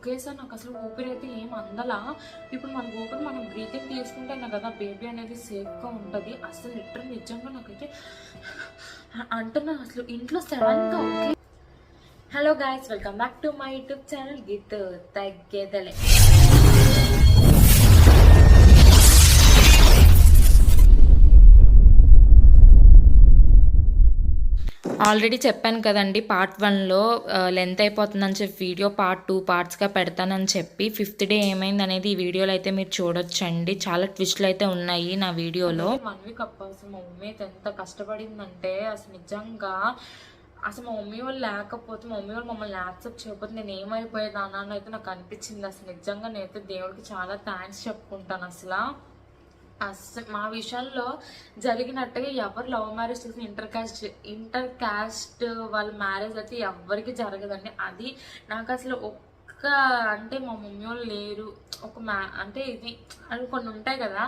ఒకేసారి నాకు అసలు ఊపిరి అయితే ఏం అందలా. ఇప్పుడు మన ఊపిరి మనం బ్రీతింగ్ తీసుకుంటేనే కదా బేబీ అనేది సేఫ్గా ఉంటుంది. అసలు లిటర్ నిజంగా నాకైతే అంటున్నా అసలు ఇంట్లో సడన్గా okay hello guys welcome back to my YouTube channel Geet తగ్గేదలే already చెప్పాను కదండి పార్ట్ వన్లో లెంత్ అయిపోతుందని చెప్పి వీడియో పార్ట్ టూ పార్ట్స్గా పెడతానని చెప్పి ఫిఫ్త్ డే ఏమైంది అనేది ఈ వీడియోలో అయితే మీరు చూడొచ్చండి. చాలా ట్విస్ట్లు అయితే ఉన్నాయి నా వీడియోలో వన్ వీక్ అసలు మా మమ్మీ ఎంత కష్టపడిందంటే అసలు నిజంగా అసలు మా మమ్మీ వాళ్ళు లేకపోతే మా మమ్మీ వాళ్ళు మమ్మల్ని యాక్సెప్ట్ చేయకపోతే నేను ఏమైపోయేదానా అని అయితే నాకు అనిపించింది. అసలు నిజంగా నేనైతే దేవుడికి చాలా థ్యాంక్స్ చెప్పుకుంటాను అసలు. అసలు మా విషయంలో జరిగినట్టుగా ఎవరు లవ్ మ్యారేజ్ చేసిన ఇంటర్ కాస్ట్ ఇంటర్ కాస్ట్ వాళ్ళ మ్యారేజ్ అయితే ఎవరికి జరగదండి. అది నాకు అసలు ఒక్క అంటే మా మమ్మీ వాళ్ళు లేరు. ఒక మ్యా అంటే ఇది అవి కొన్ని ఉంటాయి కదా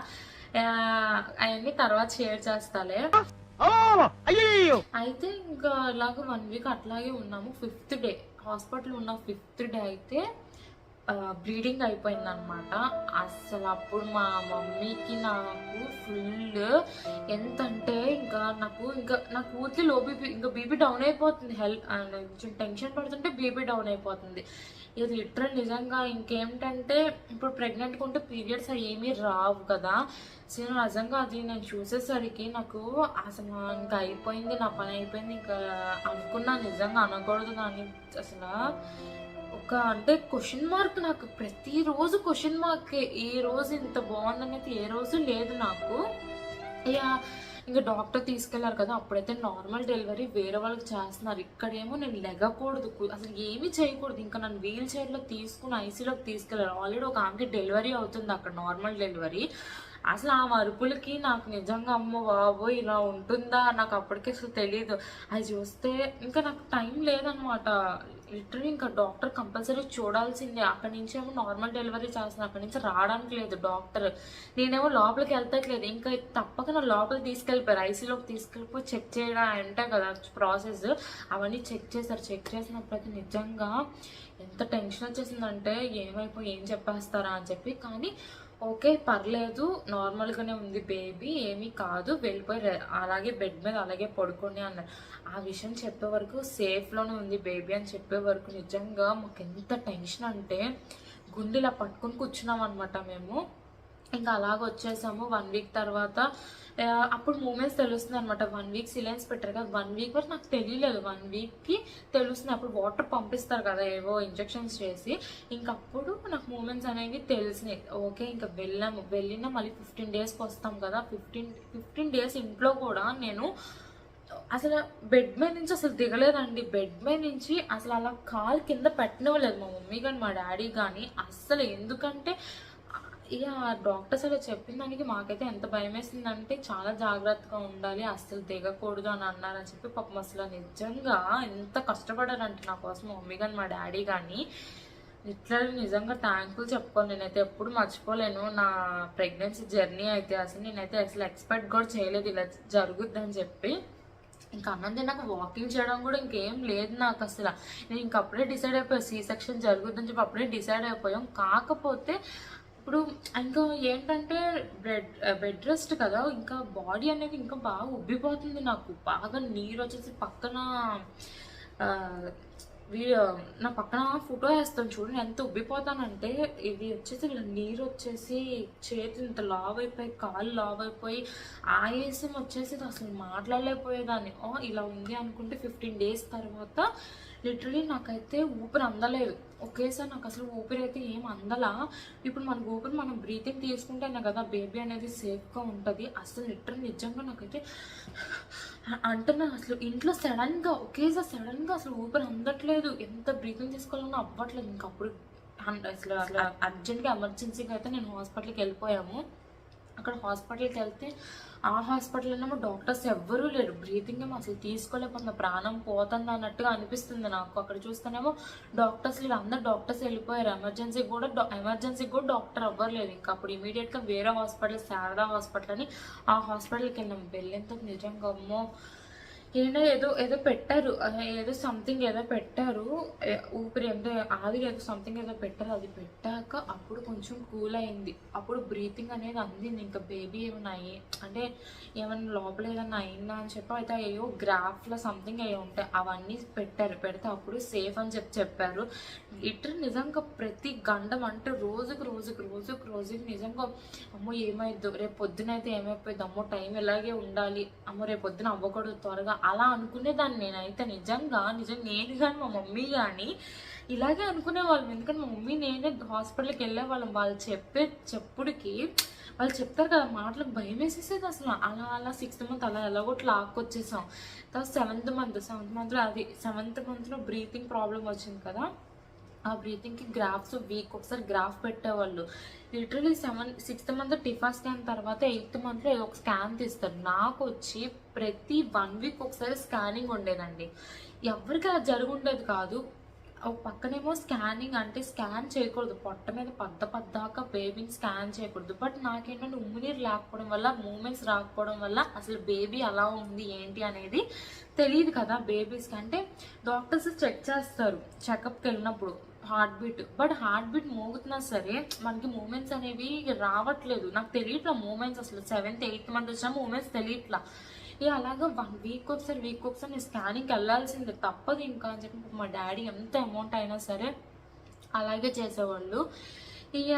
అవన్నీ తర్వాత షేర్ చేస్తాలే. అయితే ఇంకా ఇలాగ వన్ వీక్ అట్లాగే ఉన్నాము. ఫిఫ్త్ డే హాస్పిటల్ ఉన్న. ఫిఫ్త్ డే అయితే బ్లీడింగ్ అయిపోయింది అనమాట అసలు అప్పుడు మా మమ్మీకి నాకు ఫుల్ ఎంత అంటే ఇంకా నాకు ఇంకా నాకు కూతురు లో బీపీ ఇంకా బీపీ డౌన్ అయిపోతుంది. హెల్త్ కొంచెం టెన్షన్ పడుతుంటే బీపీ డౌన్ అయిపోతుంది. ఇది లిటరల్ నిజంగా ఇంకేమిటంటే ఇప్పుడు ప్రెగ్నెంట్గా ఉంటే పీరియడ్స్ అవి ఏమీ రావు కదా. సో నిజంగా అది నేను చూసేసరికి నాకు అసలు ఇంకా అయిపోయింది నా పని అయిపోయింది. ఇంకా అనుకున్నా నిజంగా అనకూడదు కానీ అసలు ఒక అంటే క్వశ్చన్ మార్క్ నాకు ప్రతిరోజు క్వశ్చన్ మార్క్ ఏ రోజు ఇంత బాగుందనేది ఏ రోజు లేదు నాకు. ఇక ఇంకా డాక్టర్ తీసుకెళ్ళారు కదా అప్పుడైతే నార్మల్ డెలివరీ వేరే వాళ్ళకి చేస్తున్నారు. ఇక్కడేమో నేను లెగకూడదు అసలు ఏమీ చేయకూడదు. ఇంకా నన్ను వీల్ చైర్లో తీసుకుని ఐసీలోకి తీసుకెళ్ళారు. ఆల్రెడీ ఒక ఆమెకి డెలివరీ అవుతుంది అక్కడ నార్మల్ డెలివరీ అసలు ఆ మరుపులకి నాకు నిజంగా అమ్మ బాబో ఇలా ఉంటుందా? నాకు అప్పటికే అసలు తెలియదు అది చూస్తే ఇంకా నాకు టైం లేదనమాట. లిటరలీ ఇంకా డాక్టర్ కంపల్సరీ చూడాల్సిందే. అక్కడి నుంచి ఏమో నార్మల్ డెలివరీ చేస్తున్నా అక్కడి నుంచి రావడానికి లేదు డాక్టర్. నేనేమో లోపలికి వెళ్తట్లేదు. ఇంకా తప్పక నా లోపలికి తీసుకెళ్ళిపోయారు. ఐసీలోకి తీసుకెళ్ళిపోయి చెక్ చేయడం అంటే కదా ప్రాసెస్. అవన్నీ చెక్ చేశారు. చెక్ చేసినప్పటికీ నిజంగా ఎంత టెన్షన్ వచ్చేసిందంటే ఏమైపోయి ఏం చెప్పేస్తారా అని చెప్పి. కానీ ఓకే పర్లేదు. నార్మల్గానే ఉంది బేబీ ఏమీ కాదు. వెళ్ళిపోయి అలాగే బెడ్ మీద అలాగే పడుకోండి అన్నారు. ఆ విషయం చెప్పే వరకు సేఫ్లోనే ఉంది బేబీ అని చెప్పే వరకు నిజంగా మాకు ఎంత టెన్షన్ అంటే గుండెలా పట్టుకొని కూర్చున్నాం అనమాట మేము. ఇంకా అలాగ వచ్చేసాము. వన్ వీక్ తర్వాత అప్పుడు మూమెంట్స్ తెలుస్తుంది అనమాట వన్ వీక్ సిలైన్స్ పెట్టారు కదా. వన్ వీక్ వరకు నాకు తెలియలేదు. వన్ వీక్కి తెలుస్తుంది. అప్పుడు వాటర్ పంపిస్తారు కదా ఏవో ఇంజెక్షన్స్ చేసి. ఇంకప్పుడు నాకు మూమెంట్స్ అనేవి తెలిసినాయి. ఓకే ఇంకా వెళ్ళాము. వెళ్ళినా మళ్ళీ ఫిఫ్టీన్ డేస్కి వస్తాం కదా. ఫిఫ్టీన్ ఫిఫ్టీన్ డేస్ ఇంట్లో కూడా నేను అసలు బెడ్ మీద నుంచి అసలు దిగలేదండి. బెడ్ మీద నుంచి అసలు అలా కాలు కింద పెట్టనివ్వలేదు మా మమ్మీ కానీ మా డాడీ కానీ అస్సలు ఎందుకంటే ఇక డాక్టర్స్ అలా చెప్పిన దానికి మాకైతే ఎంత భయం వేసిందంటే చాలా జాగ్రత్తగా ఉండాలి అస్సలు దిగకూడదు అని అన్నారని చెప్పి పాపం అసలు నిజంగా ఎంత కష్టపడారంటే నా కోసం మమ్మీ కానీ మా డాడీ కానీ ఇట్లా నిజంగా థ్యాంక్ఫుల్ చెప్పుకోను. నేనైతే ఎప్పుడు మర్చిపోలేను. నా ప్రెగ్నెన్సీ జర్నీ అయితే అసలు నేనైతే అసలు ఎక్స్పెక్ట్ కూడా చేయలేదు ఇలా జరుగుద్దని చెప్పి. ఇంకా అన్నం నాకు వాకింగ్ చేయడం కూడా ఇంకేం లేదు నాకు అసలు. నేను ఇంకప్పుడే డిసైడ్ అయిపోయాను సీ సెక్షన్ జరుగుద్దని చెప్పి అప్పుడే డిసైడ్ అయిపోయాం. కాకపోతే ఇప్పుడు ఇంకా ఏంటంటే బెడ్ బెడ్ రెస్ట్ కదా ఇంకా బాడీ అనేది ఇంకా బాగా ఉబ్బిపోతుంది నాకు. బాగా నీరు వచ్చేసి పక్కన నా పక్కన ఫోటో వేస్తాను చూడండి ఎంత ఉబ్బిపోతానంటే ఇది వచ్చేసి నీరు వచ్చేసి చేతులు ఇంత లావ్ అయిపోయి కాళ్ళు లావ్ అయిపోయి ఆయాసం వచ్చేసి అసలు మాట్లాడలేకపోయేదాన్ని. ఇలా ఉంది అనుకుంటే ఫిఫ్టీన్ డేస్ తర్వాత లిటరలీ నాకైతే ఊపిరి అందలేదు. ఒకేసారి నాకు అసలు ఊపిరి అయితే ఏం అందలా. ఇప్పుడు మన ఊపిరి మనం బ్రీతింగ్ తీసుకుంటేనే కదా బేబీ అనేది సేఫ్గా ఉంటుంది. అసలు లిటరల్ నిజంగా నాకైతే అంటున్నా అసలు ఇంట్లో సడన్గా ఒకేసారి సడన్గా అసలు ఊపిరి అందట్లేదు. ఎంత బ్రీతింగ్ తీసుకోవాలన్నా అవ్వట్లేదు. ఇంకా అప్పుడు హన్- అసలు అసలు అర్జెంట్గా ఎమర్జెన్సీగా అయితే నేను హాస్పిటల్కి వెళ్ళిపోయాము. అక్కడ హాస్పిటల్కి వెళ్తే ఆ హాస్పిటల్ ఏమో డాక్టర్స్ ఎవ్వరూ లేరు. బ్రీతింగ్ ఏమో అసలు తీసుకోలేకపోతున్నా. ప్రాణం పోతుంది అన్నట్టుగా అనిపిస్తుంది నాకు. అక్కడ చూస్తేనేమో డాక్టర్స్ లేరు. అందరు డాక్టర్స్ వెళ్ళిపోయారు. ఎమర్జెన్సీ కూడా ఎమర్జెన్సీ కూడా డాక్టర్ అవ్వలేదు ఇంకా అప్పుడు ఇమీడియట్గా వేరే హాస్పిటల్ శారదా హాస్పిటల్ అని ఆ హాస్పిటల్కి వెళ్ళాము వెళ్ళేంత నిజంగా అమ్మో! ఏంటో ఏదో ఏదో పెట్టారు. ఏదో సంథింగ్ ఏదో పెట్టారు. ఊపిరి అంటే ఆవిరి ఏదో సంథింగ్ ఏదో పెట్టారు. అది పెట్టాక అప్పుడు కొంచెం కూల్ అయింది. అప్పుడు బ్రీతింగ్ అనేది అందింది. ఇంకా బేబీ ఏమైనా అయ్యి అంటే ఏమైనా లోపల ఏదైనా అయిందా అని చెప్పి అయితే అయ్యో గ్రాఫ్లో సంథింగ్ అయ్యి ఉంటాయి. అవన్నీ పెట్టారు. పెడితే అప్పుడు సేఫ్ అని చెప్పి చెప్పారు. ఇటర్ నిజంగా ప్రతి గండం అంటే రోజుకు రోజుకు రోజుకు రోజుకి నిజంగా అమ్మో ఏమైద్దు? రేపు పొద్దున అయితే ఏమైపోయింది అమ్మో టైం ఇలాగే ఉండాలి. అమ్మో రేపు పొద్దున అవ్వకూడదు త్వరగా. అలా అనుకునేదాన్ని నేనైతే. నిజంగా నిజం నేను కానీ మా మమ్మీ కానీ ఇలాగే అనుకునే వాళ్ళం ఎందుకంటే మా మమ్మీ నేనే హాస్పిటల్కి వెళ్ళే వాళ్ళం వాళ్ళు చెప్పే చెప్పుడికి వాళ్ళు చెప్తారు కదా మాటలకు భయం వేసేసేది అసలు. అలా అలా సిక్స్త్ మంత్ అలా ఎలాగొట్లా లాక్కొచ్చేసాం తర్వాత సెవెంత్ మంత్ సెవెంత్ మంత్లో అది సెవెంత్ మంత్లో బ్రీతింగ్ ప్రాబ్లం వచ్చింది కదా. ఆ బ్రీతింగ్కి గ్రాఫ్స్ వీక్ ఒకసారి గ్రాఫ్ పెట్టేవాళ్ళు. Literally seven sixth month TIFFA scan తర్వాత ఎయిత్ మంత్లో ఒక స్కాన్ తీస్తారు. నాకు వచ్చి ప్రతి వన్ వీక్ ఒకసారి స్కానింగ్ ఉండేదండి. ఎవరికి అలా జరుగుండేది కాదు. ఒక పక్కనేమో స్కానింగ్ అంటే స్కాన్ చేయకూడదు. పొట్ట మీద పద్ద పద్దాక బేబీని స్కాన్ చేయకూడదు. బట్ నాకేంటంటే ఉమ్మినీరు లేకపోవడం వల్ల మూమెంట్స్ రాకపోవడం వల్ల అసలు బేబీ ఎలా ఉంది ఏంటి అనేది తెలియదు కదా బేబీస్కి అంటే డాక్టర్స్ చెక్ చేస్తారు. చెకప్కి వెళ్ళినప్పుడు. Heart beat. But heart beat మోగుతున్నా సరే మనకి మూమెంట్స్ అనేవి రావట్లేదు. నాకు తెలియట్లా మూమెంట్స్ అసలు. సెవెంత్ ఎయిత్ మంత్ వచ్చిన మూమెంట్స్ తెలియట్లా. ఇక అలాగా వన్ వీక్ ఒకసారి వీక్ ఒకసారి నేను స్కానింగ్కి వెళ్ళాల్సిందే. తప్పదు ఇంకా అని చెప్పి మా డాడీ ఎంత అమౌంట్ అయినా సరే అలాగే చేసేవాళ్ళు. ఇక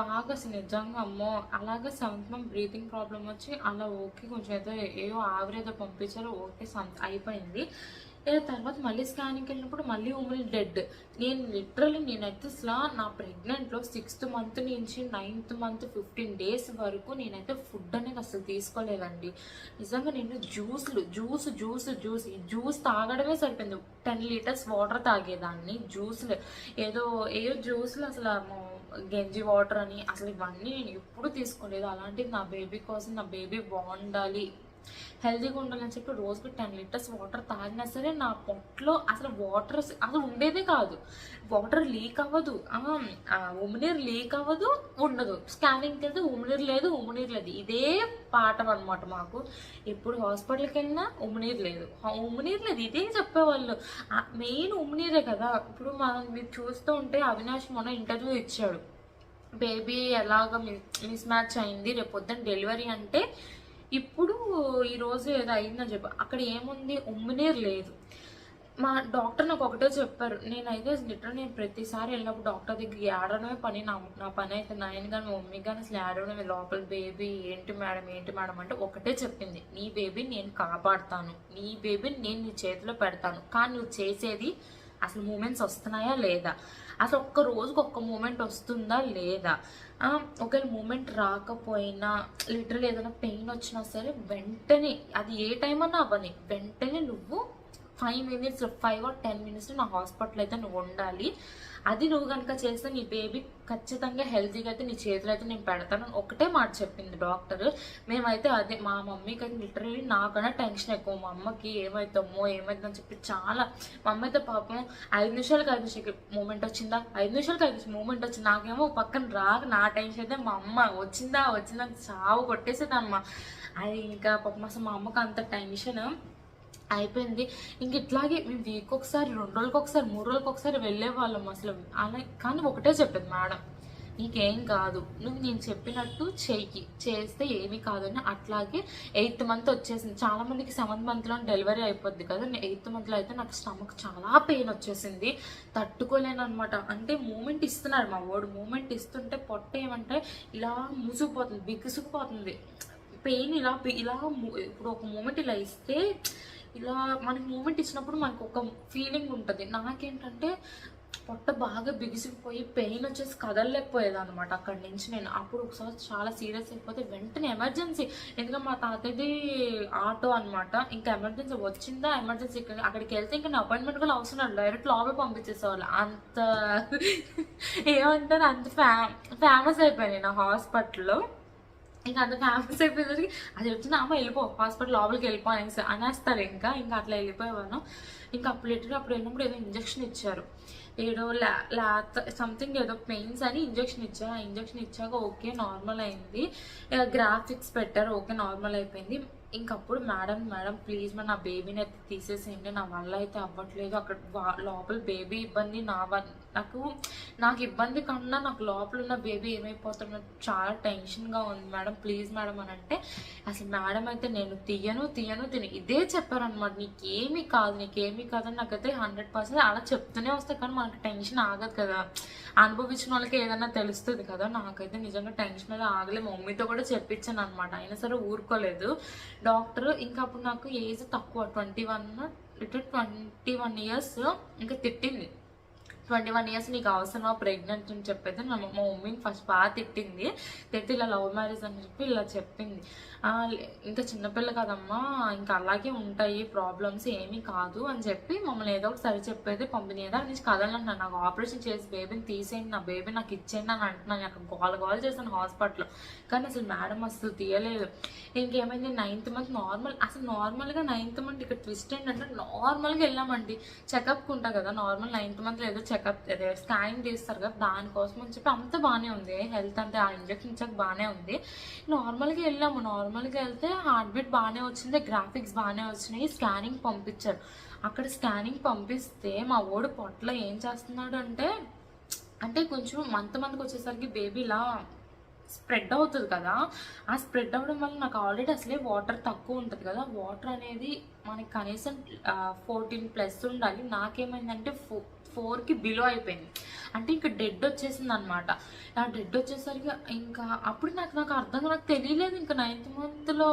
బాగా అసలు నిజంగా అమ్మో అలాగే సెవెంత్ మంత్ బ్రీతింగ్ ప్రాబ్లం వచ్చి అలా ఓకే కొంచెం ఏదో ఏదో ఆవిరేదో పంపించారో. ఓకే సం అయిపోయింది. తర్వాత మళ్ళీ స్కానింగ్కి వెళ్ళినప్పుడు మళ్ళీ ఉమెన్ డెడ్ నేను లిటరలీ నేనైతే అసలు నా ప్రెగ్నెంట్లో సిక్స్త్ మంత్ నుంచి నైన్త్ మంత్ ఫిఫ్టీన్ డేస్ వరకు నేనైతే ఫుడ్ అనేది అసలు తీసుకోలేదండి. నిజంగా నేను జ్యూస్లు జ్యూస్ జ్యూస్ జ్యూస్ జ్యూస్ తాగడమే సరిపోయింది. టెన్ లీటర్స్ వాటర్ తాగేదాన్ని జ్యూస్లు ఏదో ఏ జ్యూస్లు అసలు గంజి వాటర్ అని అసలు ఇవన్నీ నేను ఎప్పుడు తీసుకోలేదు. అలాంటిది నా బేబీ కోసం నా బేబీ బాగుండాలి హెల్దీగా ఉండాలని చెప్పి రోజుకి టెన్ లీటర్స్ వాటర్ తాగినా సరే నా పొట్టలో అసలు వాటర్ అసలు ఉండేదే కాదు. వాటర్ లీక్ అవ్వదు. ఉమినీరు లీక్ అవ్వదు ఉండదు. స్కానింగ్కి వెళ్తే ఉమినీరు లేదు ఉమినీరు లేదు. ఇదే పాఠం అనమాట మాకు. ఎప్పుడు హాస్పిటల్కి వెళ్ళినా ఉమినీరు లేదు. ఉమినీరు లేదు. ఇదే చెప్పేవాళ్ళు. మెయిన్ ఉమినీరే కదా. ఇప్పుడు మనం మీరు చూస్తూ ఉంటే అవినాష్ మొన్న ఇంటర్వ్యూ ఇచ్చాడు. బేబీ ఎలాగ మిస్ మ్యాచ్ అయింది రేపొద్దున డెలివరీ అంటే ఇప్పుడు ఈరోజు ఏదో అయిందని చెప్పి. అక్కడ ఏముంది? ఉమ్మినీరు లేదు. మా డాక్టర్ నాకు ఒకటే చెప్పారు. నేనైతే లిటర్ నేను ప్రతిసారి వెళ్ళినప్పుడు డాక్టర్ దగ్గర ఏడడమే పని. నా నా పని అయితే నాయన కానీ మమ్మీ కానీ అసలు ఏడవడమే. లోపల బేబీ ఏంటి మేడం? ఏంటి మేడం అంటే ఒకటే చెప్పింది. నీ బేబీ నేను కాపాడుతాను. నీ బేబీని నేను నీ చేతిలో పెడతాను. కానీ నువ్వు చేసేది అసలు మూమెంట్స్ వస్తున్నాయా లేదా? అసలు ఒక్క రోజుకి ఒక్క మూమెంట్ వస్తుందా లేదా? ఒకవేళ మూమెంట్ రాకపోయినా లిటరల్ ఏదైనా పెయిన్ వచ్చినా సరే వెంటనే అది ఏ టైం అన్నా అవ్వని వెంటనే నువ్వు five minutes five or ten minutes నా హాస్పిటల్ అయితే నువ్వు ఉండాలి. అది నువ్వు కనుక చేస్తే నీ బేబీ ఖచ్చితంగా హెల్తీగా అయితే నీ చేతులు అయితే నేను పెడతాను. ఒకటే మాట చెప్పింది డాక్టర్. మేమైతే అదే మా మమ్మీకి అయితే లిటరలీ నాకన్నా టెన్షన్ ఎక్కువ. మా అమ్మకి ఏమవుతామో ఏమవుతుందని చెప్పి చాలా మా అమ్మ అయితే పాపం ఐదు నిమిషాలకి ఐదు నిమిషాలకి మూమెంట్ వచ్చిందా? ఐదు నిమిషాలకి ఐదు మూమెంట్ వచ్చింది? నాకేమో పక్కన రాక నా టెన్షన్ అయితే మా అమ్మ వచ్చిందా? వచ్చిందా? అని చావు కొట్టేసేదమ్మా. అది ఇంకా పాపం అసలు మా అమ్మకి అంత టెన్షన్. అయిపోయింది. ఇంక ఇట్లాగే మేము వీక్ ఒకసారి రెండు రోజులకి ఒకసారి మూడు రోజులకి ఒకసారి వెళ్ళే వాళ్ళం అసలు. అలా కానీ ఒకటే చెప్పింది మేడం. నీకేం కాదు. నువ్వు నేను చెప్పినట్టు చేయి చేస్తే ఏమీ కాదని. అట్లాగే ఎయిత్ మంత్ వచ్చేసింది. చాలా మందికి సెవెంత్ మంత్లో డెలివరీ అయిపోద్ది కదా. ఎయిత్ మంత్లో అయితే నాకు స్టమక్ చాలా పెయిన్ వచ్చేసింది. తట్టుకోలేను అనమాట అంటే మూమెంట్ ఇస్తున్నారు మా వాడు. మూమెంట్ ఇస్తుంటే పొట్ట ఏమంటే ఇలా ముసుకుపోతుంది బిగుసుకుపోతుంది. పెయిన్ ఇలా ఇలా ఇప్పుడు ఒక మూమెంట్ ఇలా ఇస్తే ఇలా మనకి మూమెంట్ ఇచ్చినప్పుడు మనకు ఒక ఫీలింగ్ ఉంటుంది. నాకేంటంటే పొట్ట బాగా బిగిసిపోయి పెయిన్ వచ్చేసి కదలలేకపోయేది అనమాట అక్కడి నుంచి నేను. అప్పుడు ఒకసారి చాలా సీరియస్ అయిపోతే వెంటనే ఎమర్జెన్సీ ఎందుకంటే మా తాతది ఆటో అనమాట ఇంకా ఎమర్జెన్సీ వచ్చిందా? ఎమర్జెన్సీ అక్కడికి వెళ్తే ఇంకా నా అపాయింట్మెంట్ కూడా అవసరం లేదు. డైరెక్ట్ లోపల పంపించేసేవాళ్ళు. అంత ఏమంటారు? అంత ఫే ఫేమస్ అయిపోయాను నా హాస్పిటల్లో ఇంకా అంత ఫేమస్ అయిపోయేసరికి అది చెప్తుంది అమ్మ వెళ్ళిపో హాస్పిటల్ లోపలికి వెళ్ళిపో అనేసి అనేస్తారు. ఇంకా ఇంకా అట్లా వెళ్ళిపోయేవాను ఇంకా అప్పుడు ఎటు అప్పుడు వెళ్ళినప్పుడు ఏదో ఇంజక్షన్ ఇచ్చారు. ఏదో లా లాత్ సంథింగ్ ఏదో పెయిన్స్ అని ఇంజక్షన్ ఇచ్చారు. ఆ ఇంజక్షన్ ఇచ్చాక ఓకే నార్మల్ అయింది. గ్రాఫిక్స్ పెట్టారు ఓకే నార్మల్ అయిపోయింది. ఇంకప్పుడు మేడం మేడం ప్లీజ్ మరి నా బేబీని అయితే తీసేసేయండి. నా వల్ల అయితే అవ్వట్లేదు. అక్కడ లోపల బేబీ ఇబ్బంది నా నాకు నాకు ఇబ్బంది కన్నా నాకు లోపల ఉన్న బేబీ ఏమైపోతున్నా చాలా టెన్షన్గా ఉంది మేడం. ప్లీజ్ మేడం అని అంటే అసలు మేడం అయితే నేను తీయను తీయను తిని ఇదే చెప్పారనమాట నీకేమీ కాదు నీకేమీ కాదు అని నాకైతే హండ్రెడ్ పర్సెంట్ అలా చెప్తూనే వస్తాయి కానీ మనకి టెన్షన్ ఆగదు కదా. అనుభవించిన వాళ్ళకి ఏదైనా తెలుస్తుంది కదా. నాకైతే నిజంగా టెన్షన్ అయితే ఆగలే మమ్మీతో కూడా చెప్పించాను అనమాట అయినా సరే ఊరుకోలేదు. డాక్టర్ ఇంకా అప్పుడు నాకు ఏజ్ తక్కువ ట్వంటీ వన్ ఇటు ట్వంటీ వన్ ఇయర్స్ ఇంకా తిట్టింది. ట్వంటీ వన్ ఇయర్స్ నీకు అవసరమా ప్రెగ్నెంట్ అని చెప్పేది నా మా మమ్మీని ఫస్ట్ బాగా తిట్టింది. తిట్టి ఇలా లవ్ మ్యారేజ్ అని చెప్పి ఇలా చెప్పింది. ఇంకా చిన్నపిల్ల కదమ్మా ఇంకా అలాగే ఉంటాయి ప్రాబ్లమ్స్ ఏమీ కాదు అని చెప్పి మమ్మల్ని ఏదో ఒకటి సరి చెప్పేది పంపిణీ ఏదో నుంచి కదలంటున్నా. నాకు ఆపరేషన్ చేసి బేబీని తీసేయండి నా బేబీ నాకు ఇచ్చేయండి అని అంటున్నాను. అక్కడ గోల గోల చేశాను హాస్పిటల్లో కానీ అసలు మేడం అసలు తీయలేదు. ఇంకేమైంది? నైన్త్ మంత్ నార్మల్ అసలు నార్మల్గా నైన్త్ మంత్ ఇక్కడ ట్విస్ట్ ఏంటంటే నార్మల్గా వెళ్ళామండి. చెకప్కి ఉంటా కదా నార్మల్ నైన్త్ మంత్లో ఏదో చెకప్ అదే స్కానింగ్ చేస్తారు కదా దానికోసం అని చెప్పి అంత బాగానే ఉంది. హెల్త్ అంతే ఆ ఇంజక్షన్ ఇచ్చాక బాగానే ఉంది. నార్మల్గా వెళ్ళాము. నార్మల్గా వెళ్తే హార్ట్ బీట్ బాగానే వచ్చింది గ్రాఫిక్స్ బాగానే వచ్చినాయి స్కానింగ్ పంపించారు. అక్కడ స్కానింగ్ పంపిస్తే మా ఓడు పొట్ల ఏం చేస్తున్నాడు అంటే అంటే కొంచెం మంత్ మంత్కి వచ్చేసరికి బేబీ ఇలా స్ప్రెడ్ అవుతుంది కదా. ఆ స్ప్రెడ్ అవ్వడం వల్ల నాకు ఆల్రెడీ అసలే వాటర్ తక్కువ ఉంటుంది కదా. వాటర్ అనేది మనకి కనీసం ఫోర్టీన్ ప్లస్ ఉండాలి. నాకేమైందంటే ఫో ఫోర్కి బిలో అయిపోయింది. అంటే ఇంకా డెడ్ వచ్చేసింది అనమాట ఆ డెడ్ వచ్చేసరికి ఇంకా అప్పుడు నాకు నాకు అర్థం నాకు తెలియలేదు ఇంకా నైన్త్ మంత్లో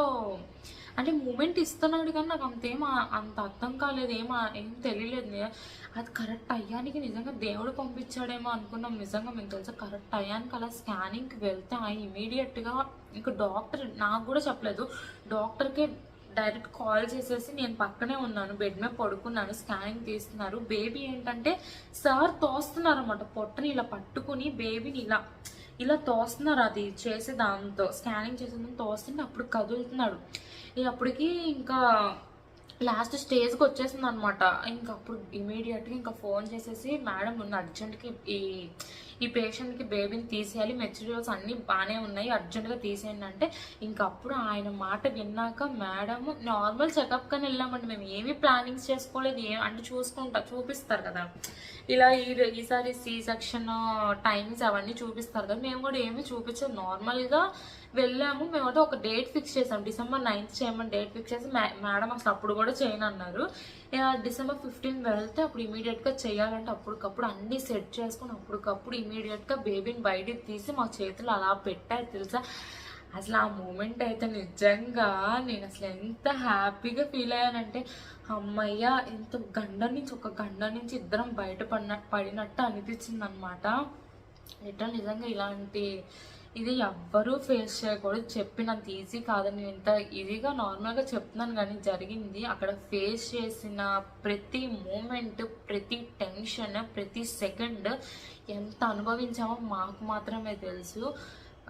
అంటే మూమెంట్ ఇస్తున్నాడు కానీ నాకు అంతేం అంత అర్థం కాలేదు ఏం ఏం తెలియలేదు. అది కరెక్ట్ అయ్యానికి నిజంగా దేవుడు పంపించాడేమో అనుకున్నాం. నిజంగా మీకు తెలుసా కరెక్ట్ అయ్యానికి అలా స్కానింగ్కి వెళ్తే ఆ ఇమీడియట్గా ఇంకా డాక్టర్ నాకు కూడా చెప్పలేదు. డాక్టర్కే డైరెక్ట్ కాల్ చేసేసి నేను పక్కనే ఉన్నాను బెడ్ మీద పడుకున్నాను స్కానింగ్ తీస్తున్నారు. బేబీ ఏంటంటే సార్ తోస్తున్నారు అనమాట పొట్టని ఇలా పట్టుకుని బేబీని ఇలా ఇలా తోస్తున్నారు అది చేసే దాంతో స్కానింగ్ చేసే దాంతో తోస్తుంటే అప్పుడు కదులుతున్నాడు. అప్పటికి ఇంకా లాస్ట్ స్టేజ్కి వచ్చేసింది అనమాట ఇంకప్పుడు ఇమీడియట్గా ఇంకా ఫోన్ చేసేసి మేడం ఉన్న అర్జెంట్కి ఈ ఈ పేషెంట్కి బేబీని తీసేయాలి. మెటీరియల్స్ అన్నీ బాగానే ఉన్నాయి. అర్జెంటుగా తీసేయండి. అంటే ఇంకప్పుడు ఆయన మాట విన్నాక మేడం నార్మల్ చెకప్ కానీ వెళ్ళామండి. మేము ఏమీ ప్లానింగ్స్ చేసుకోలేదు. ఏం అంటే చూసుకుంటా చూపిస్తారు కదా. ఇలా ఈ ఈసారి సీ సెక్షన్ టైమింగ్స్ అవన్నీ చూపిస్తారు కదా. మేము కూడా ఏమీ చూపించదు నార్మల్గా వెళ్ళాము. మేము అయితే ఒక డేట్ ఫిక్స్ చేసాం. డిసెంబర్ నైన్త్ చేయమని డేట్ ఫిక్స్ చేసి మేడం అసలు అప్పుడు కూడా చేయను అన్నారు. ఇక డిసెంబర్ ఫిఫ్టీన్ వెళ్తే అప్పుడు ఇమీడియట్గా చేయాలంటే అప్పటికప్పుడు అన్నీ సెట్ చేసుకుని అప్పటికప్పుడు ఇమీడియట్గా బేబీని బయటికి తీసి మా చేతులు అలా పెట్టారు తెలుసా? అసలు ఆ మూమెంట్ అయితే నిజంగా నేను అసలు ఎంత హ్యాపీగా ఫీల్ అయ్యానంటే అమ్మయ్య ఇంత గండ నుంచి ఒక గండ నుంచి ఇద్దరం బయట పడిన పడినట్టు అనిపించింది అనమాట నిజంగా ఇలాంటి ఇది ఎవ్వరూ ఫేస్ చేయకూడదు. చెప్పినంత ఈజీ కాదని నేను ఇంత ఈజీగా నార్మల్గా చెప్తున్నాను కానీ జరిగింది. అక్కడ ఫేస్ చేసిన ప్రతి మూమెంట్ ప్రతి టెన్షన్ ప్రతి సెకండ్ ఎంత అనుభవించామో మాకు మాత్రమే తెలుసు.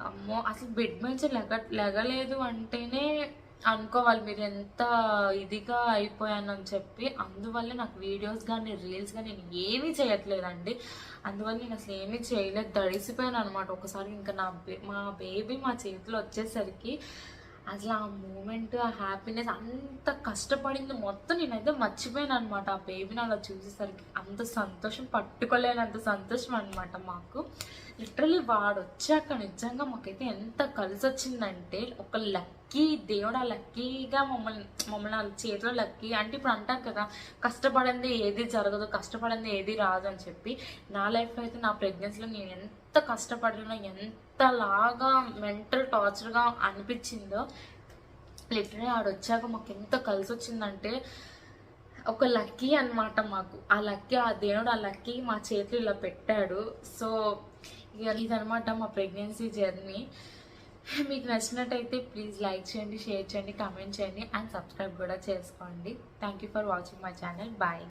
అమ్మో అసలు బెడ్ నుంచి లెగ లెగలేదు అంటేనే అనుకోవాలి మీరు ఎంత ఇదిగా అయిపోయానని చెప్పి. అందువల్ల నాకు వీడియోస్ కానీ రీల్స్ కానీ నేను ఏమీ చేయట్లేదండి. అందువల్ల నేను అసలు ఏమీ చేయలేదు. దడిసిపోయాను అనమాట ఒకసారి ఇంకా నా మా బేబీ మా చేతిలో వచ్చేసరికి అసలు ఆ మూమెంట్ ఆ హ్యాపీనెస్ అంత కష్టపడింది. మొత్తం నేనైతే మర్చిపోయాను అనమాట ఆ బేబీని అలా చూసేసరికి అంత సంతోషం పట్టుకోలేనంత సంతోషం అనమాట మాకు. లిటరలీ వాడు వచ్చాక నిజంగా మాకైతే ఎంత కలిసి వచ్చిందంటే ఒక లక్కీ దేవుడు ఆ లక్కీగా మమ్మల్ని మమ్మల్ని వాళ్ళ చేతిలో లక్కీ అంటే ఇప్పుడు అంటారు కదా కష్టపడింది ఏది జరగదు కష్టపడింది ఏది రాదు అని చెప్పి నా లైఫ్లో అయితే నా ప్రెగ్నెన్సీలో నేను ఎంత కష్టపడినా ఎంతలాగా మెంటల్ టార్చర్గా అనిపించిందో లిటరలీ వాడు వచ్చాక మాకు ఎంత కలిసి వచ్చిందంటే ఒక లక్కీ అన్నమాట మాకు. ఆ లక్కీ ఆ దేవుడు ఆ లక్కీ మా చేతిలో ఇలా పెట్టాడు. సో ఇక ఇదనమాట మా ప్రెగ్నెన్సీ జర్నీ మీకు నచ్చినట్టయితే ప్లీజ్ లైక్ చేయండి షేర్ చేయండి కామెంట్ చేయండి అండ్ సబ్స్క్రైబ్ కూడా చేసుకోండి. Thank you for watching my channel bye